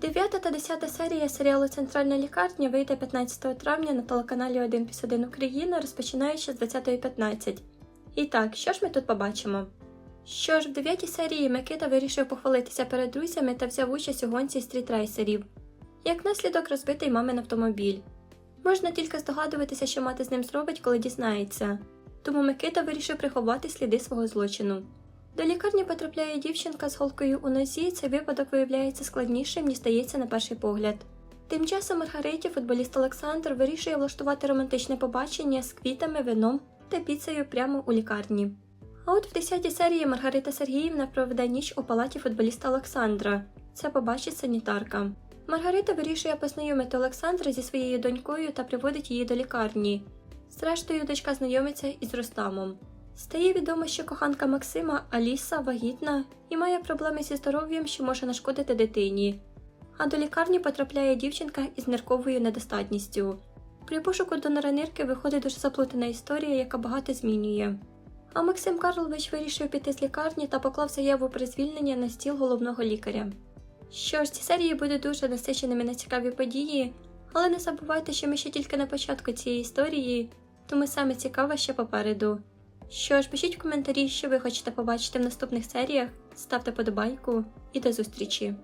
Дев'ята та десята серія серіалу Центральна лікарня вийде 15 травня на телеканалі 1 плюс 1 Україна, розпочинаючи з 20.15. І так, що ж ми тут побачимо? Що ж, в дев'ятій серії Микита вирішив похвалитися перед друзями та взяв участь у гонці стрітрейсерів. Як наслідок розбитий мамин автомобіль. Можна тільки здогадуватися, що мати з ним зробить, коли дізнається. Тому Микита вирішив приховати сліди свого злочину. До лікарні потрапляє дівчинка з голкою у нозі, і цей випадок виявляється складнішим, ніж здається на перший погляд. Тим часом Маргариті футболіст Олександр вирішує влаштувати романтичне побачення з квітами, вином та піцею прямо у лікарні. А от в 10 серії Маргарита Сергіївна проведе ніч у палаті футболіста Олександра. Це побачить санітарка. Маргарита вирішує познайомити Олександра зі своєю донькою та приводить її до лікарні. Зрештою, дочка знайомиться із Рустамом. Стає відомо, що коханка Максима Аліса вагітна і має проблеми зі здоров'ям, що може нашкодити дитині. А до лікарні потрапляє дівчинка із нирковою недостатністю. При пошуку донора нирки виходить дуже заплутана історія, яка багато змінює. А Максим Карлович вирішив піти з лікарні та поклав заяву про звільнення на стіл головного лікаря. Що ж, ці серії будуть дуже насиченими на цікаві події, але не забувайте, що ми ще тільки на початку цієї історії, тому саме цікаве ще попереду. Що ж, пишіть в коментарі, що ви хочете побачити в наступних серіях, ставте подобайку і до зустрічі!